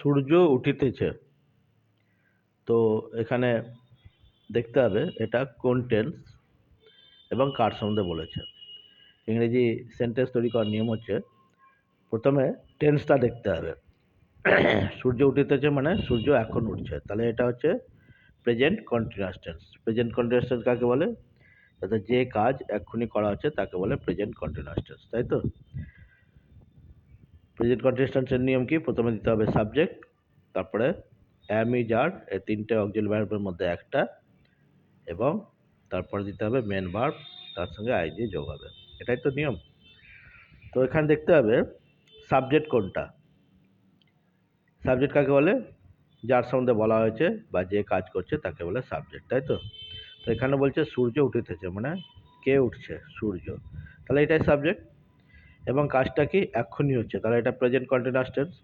সূর্য উঠিতেছে। তো এখানে দেখতে হবে এটা কোন টেন্স এবং কার সম্বন্ধে বলেছে। ইংরেজি সেন্টেন্স তৈরি করার নিয়ম হচ্ছে, প্রথমে টেন্সটা দেখতে হবে। সূর্য উঠিতেছে মানে সূর্য এখন উঠছে। তাহলে এটা হচ্ছে present continuous tense present continuous tense কাকে বলে? তাতে যে কাজ এক্ষুনি করা হচ্ছে তাকে বলে প্রেজেন্ট কন্টিনিউয়াস টেন্স তাই তো? প্রেজেন্ট কন্টিনিউয়াস নিয়ম কি? প্রথমে দিতে হবে সাবজেক্ট তারপরে অ্যাম ইজ আর এই তিনটে অক্সিল ভার্বের মধ্যে একটা, এবং তারপরে দিতে হবে মেন ভার্ব তার সঙ্গে আই আইজি যোগ হবে। এটাই তো নিয়ম। তো এখানে দেখতে হবে সাবজেক্ট কোনটা? সাবজেক্ট কাকে বলে? যার সম্বন্ধে বলা হয়েছে বা যে কাজ করছে তাকে বলে সাবজেক্ট তাই তো? তো এখানে বলছে সূর্য উঠিতেছে মানে কে উঠছে? সূর্য। তাহলে এটাই সাবজেক্ট এবং কাজটা কি এক্ষুনি হচ্ছে। তাহলে এটা প্রেজেন্ট কন্টিনিউয়াস টেন্স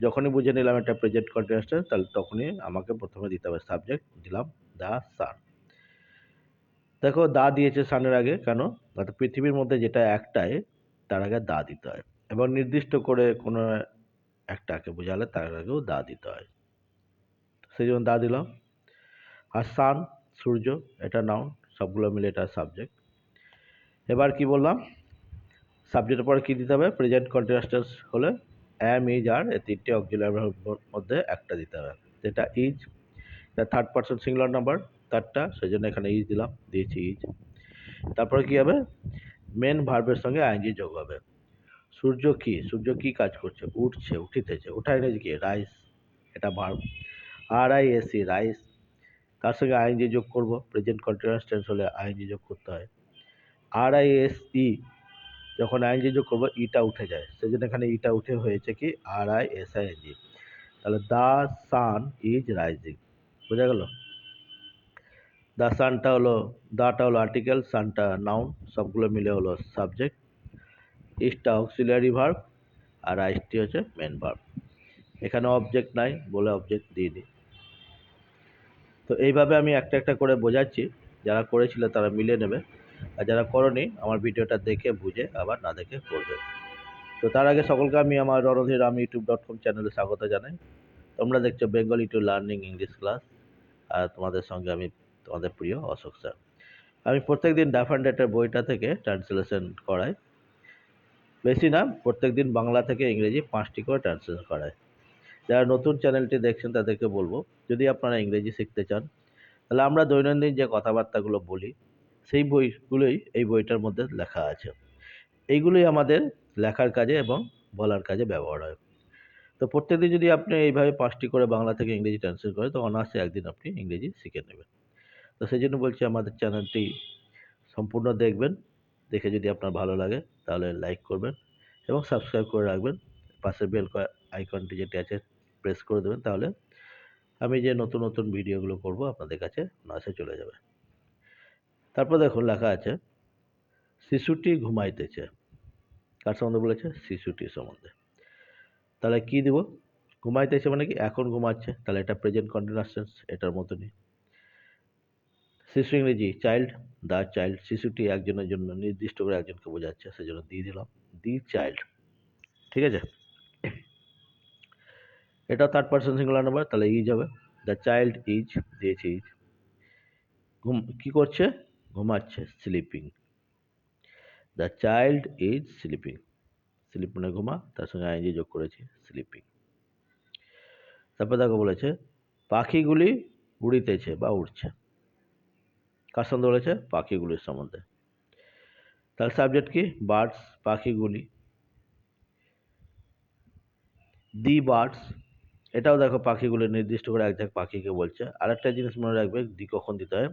যখনই বুঝে নিলাম এটা প্রেজেন্ট কন্টিনিউয়াস টেন্স তাহলে তখনই আমাকে প্রথমে দিতে হবে সাবজেক্ট দিলাম দা সান দেখো দা দিয়েছে সানের আগে, কেন? অর্থাৎ পৃথিবীর মধ্যে যেটা একটাই, তার আগে দা দিতে হয়। এবং নির্দিষ্ট করে কোনো একটাকে বোঝালে তার আগেও দা দিতে হয়। সেই জন্য দা দিলাম। আর সান সূর্য, এটা নাউন সবগুলো মিলে এটা সাবজেক্ট এবার কি বললাম? সাবজেক্টের পরে কী দিতে হবে? প্রেজেন্ট কন্টিনিউয়াস হলে অ্যাম ইজ আর এই তিনটে অক্সিলারি মধ্যে একটা দিতে হবে। যেটা is third person singular number তারটা সেই জন্য এখানে ইজ দিলাম, দিয়েছি ইজ তারপরে কী হবে? মেন ভার্বের সঙ্গে আইনজি যোগ হবে। সূর্য কি? সূর্য কি কাজ করছে? উঠছে, উঠিতেছে। ওঠা ইংরেজি কি? রাইস এটা verb R I S E rise তার সঙ্গে আইনজি যোগ করব। প্রেজেন্ট কন্টিনিউয়াস টেন্স হলে আইনজি যোগ করতে হয়। আর আই এস ই যখন আইনজি যোগ করব, ইটা উঠে যায়। সেই জন্য এখানে ইটা উঠে হয়েছে কি R I S I N G তাহলে দ্য সান ইজ রাইজিং। বোঝা গেল? দ্য সানটা হলো, দাটা হলো আর্টিকেল, সানটা নাউন, সবগুলো মিলে হলো সাবজেক্ট। ইসটা অক্সিলিয়ারি ভার্ব, আর আইসটি হচ্ছে মেন ভার্ব। এখানে অবজেক্ট নাই, বলে অবজেক্ট দিইনি। তো এইভাবে আমি একটা একটা করে বোঝাচ্ছি। যারা করেছিল তারা মিলে নেবে। আর যারা করনি, আমার ভিডিওটা দেখে, বুঝে, আবার না দেখে করবে। তো তার আগে সকলকে আমি আমার রণধীর আমি ইউটিউব ডট কম চ্যানেলে স্বাগত জানাই। তোমরা দেখছ Bengali to learning English class, আর তোমাদের সঙ্গে আমি তোমাদের প্রিয় অশোক স্যার। আমি প্রত্যেক দিন ডাফ অ্যান্ড ডেটের বইটা থেকে ট্রান্সলেশন করাই। বেশি না প্রত্যেক দিন বাংলা থেকে ইংরেজি পাঁচটি করে ট্রান্সলেশন করাই। যারা নতুন চ্যানেলটি দেখছেন, তাদেরকে বলব, যদি আপনারা ইংরেজি শিখতে চান, তাহলে আমরা দৈনন্দিন যে কথাবার্তাগুলো বলি সেই বইগুলোই এই বইটার মধ্যে লেখা আছে। এইগুলোই আমাদের লেখার কাজে এবং বলার কাজে ব্যবহার হয়। তো প্রত্যেকদিন যদি আপনি এইভাবে পাঁচটি করে বাংলা থেকে ইংরেজি ট্রান্সলেট করেন, তো অনায়াসে একদিন আপনি ইংরেজি শিখে নেবেন। তো সেই জন্য বলছি আমাদের চ্যানেলটি সম্পূর্ণ দেখবেন, দেখে যদি আপনার ভালো লাগে তাহলে লাইক করবেন এবং সাবস্ক্রাইব করে রাখবেন। পাশের বেল আইকনটি যেটি আছে প্রেস করে দেবেন, তাহলে আমি যে নতুন নতুন ভিডিওগুলো করব আপনাদের কাছে অনায়াসে চলে যাবে। তারপর দেখুন লেখা আছে, শিশুটি ঘুমাইতেছে। কার সম্বন্ধে বলেছে? শিশুটির সম্বন্ধে। তাহলে কি দিব? ঘুমাইতেছে মানে কি? এখন ঘুমাচ্ছে। তাহলে এটা প্রেজেন্ট কন্টিনিউয়াস এটার মতনই। শিশু ইংরেজি চাইল্ড দ্য চাইল্ড শিশুটি একজনের জন্য নির্দিষ্ট করে একজনকে বোঝাচ্ছে, সেজন্য দিয়ে দিলাম। দি চাইল্ড ঠিক আছে? এটা থার্ড পার্সন সিঙ্গুলার নাম্বার তাহলে ইজ হবে দ্য চাইল্ড ইজ দিয়েছে ইজ ঘুম, কী করছে? ঘুমাচ্ছে sleeping the child is sleeping sleep মানে ঘুমা, তার সঙ্গে আইনজি যোগ করেছি স্লিপিং তারপর দেখো বলেছে, পাখিগুলি উড়িতেছে বা উড়ছে। কার সম্বন্ধে বলেছে? পাখিগুলির সম্বন্ধে। তার সাবজেক্ট কি? বার্ডস পাখিগুলি। দি বার্ডস এটাও দেখো পাখিগুলি নির্দিষ্ট করে এক পাখিকে বলছে। আরেকটা জিনিস মনে রাখবে, দি কখন দিতে হয়?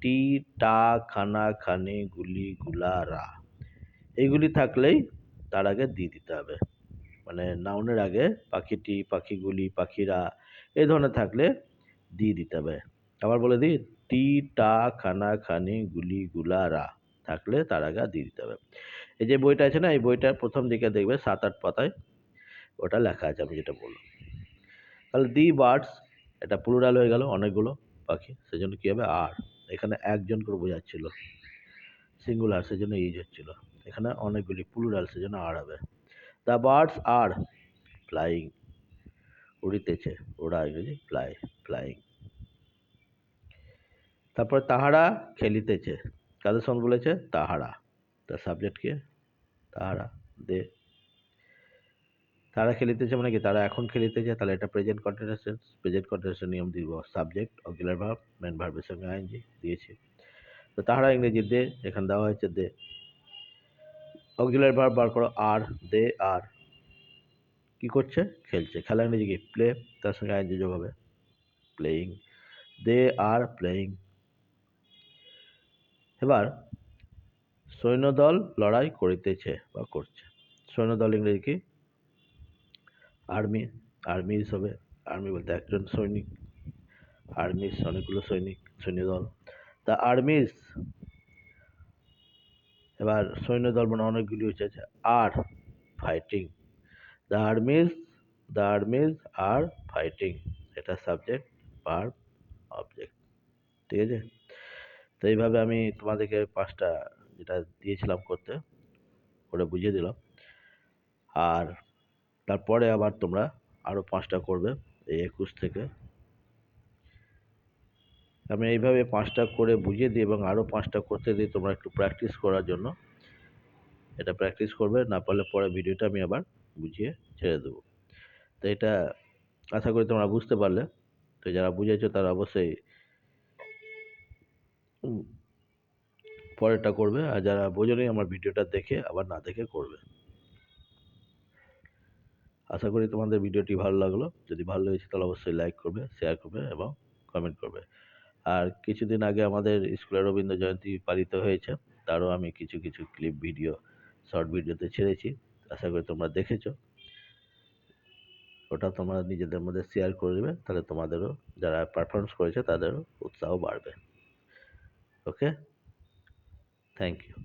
টি, টা, খানা, খানি, গুলি, গুলা, রা। এইগুলি থাকলেই তার আগে দি দিতে হবে। মানে নাউনের আগে পাখিটি পাখিগুলি পাখিরা এই ধরনের থাকলে দি দিতে হবে। আবার বলে দিই, টি, টা, খানা, খানি, গুলি, গুলা, রা থাকলে তার আগে দি দিতে হবে। এই যে বইটা আছে না, এই বইটার প্রথম দিকে দেখবে সাত, আট পাতায় ওটা লেখা আছে, আমি যেটা বললাম। তাহলে দি বার্ডস এটা প্লুরাল হয়ে গেল অনেকগুলো পাখি, সেজন্য কী হবে আর এখানে একজন করে বোঝাচ্ছিল সিঙ্গুলার সেজন্য ইজ হচ্ছিল। এখানে অনেকগুলি প্লুরাল সেজন্য আর হবে। দ্য বার্ডস আর ফ্লাইং উড়িতেছে ওড়া ইংরেজি ফ্লাই ফ্লাইং তারপর তাহারা খেলিতেছে, কাদের সঙ্গে বলেছে? তাহারা। তার সাবজেক্ট কে? তাহারা দে তারা খেলিতেছে মানে কি? তারা এখন খেলিতেছে তাহলে এটা প্রেজেন্ট কন্টিনিউয়াস প্রেজেন্ট কন্টিনিউয়াস নিয়ম দিব। সাবজেক্ট অক্সিলারি ভার্ব মেন ভার্বের সঙ্গে আইএনজি দিয়েছি। তো তাহারা ইংরেজি দে, এখানে দেওয়া হয়েছে দে। অক্সিলারি ভার্ব বার করো আর, দে, আর। কি করছে? খেলছে। খেলা ইংরেজি কি? প্লে তার সঙ্গে আইএনজি যোগ হবে। প্লেয়িং দে, আর প্লেয়িং এবার, সৈন্যদল লড়াই করিতেছে বা করছে। সৈন্যদল ইংরেজি কি? আর্মি আর্মি হিসাবে, আর্মি বলতে একজন সৈনিক আর্মিস অনেকগুলো সৈনিক, সৈন্যদল। দ্য আর্মিস, এবার সৈন্যদল মানে অনেকগুলি হচ্ছে are fighting. The armies the armies, are fighting, এটা সাবজেক্ট ভার্ব অবজেক্ট, ঠিক আছে? তো এইভাবে আমি তোমাদেরকে পাঁচটা যেটা দিয়েছিলাম করতে, ওটা বুঝিয়ে দিলাম। আর তারপরে আবার তোমরা আরও পাঁচটা করবে, এই একুশ থেকে। আমি এইভাবে পাঁচটা করে বুঝিয়ে দিই এবং আরও পাঁচটা করতে দিই তোমরা একটু প্র্যাকটিস করার জন্য। এটা প্র্যাকটিস করবে, না পারলে পরে ভিডিওটা আমি আবার বুঝিয়ে ছেড়ে দেবো। তো এটা আশা করি তোমরা বুঝতে পারলে। তো যারা বুঝেছ তারা অবশ্যই পরেরটা করবে। আর যারা বোঝেনি আমার ভিডিওটা দেখে, আবার না দেখে করবে। আশা করি তোমাদের ভিডিওটি ভালো লাগল। যদি ভালো লেগেছে তাহলে অবশ্যই লাইক করবে শেয়ার করবে এবং কমেন্ট করবে। আর কিছুদিন আগে আমাদের স্কুলে রবীন্দ্র জয়ন্তী পালিত হয়েছে, তারও আমি কিছু কিছু ক্লিপ ভিডিও শর্ট ভিডিওতে ছেড়েছি। আশা করি তোমরা দেখেছ। ওটা তোমরা নিজেদের মধ্যে শেয়ার করে দেবে তাহলে তোমাদেরও যারা পারফরমেন্স করেছে তাদেরও উৎসাহ বাড়বে। Okay thank you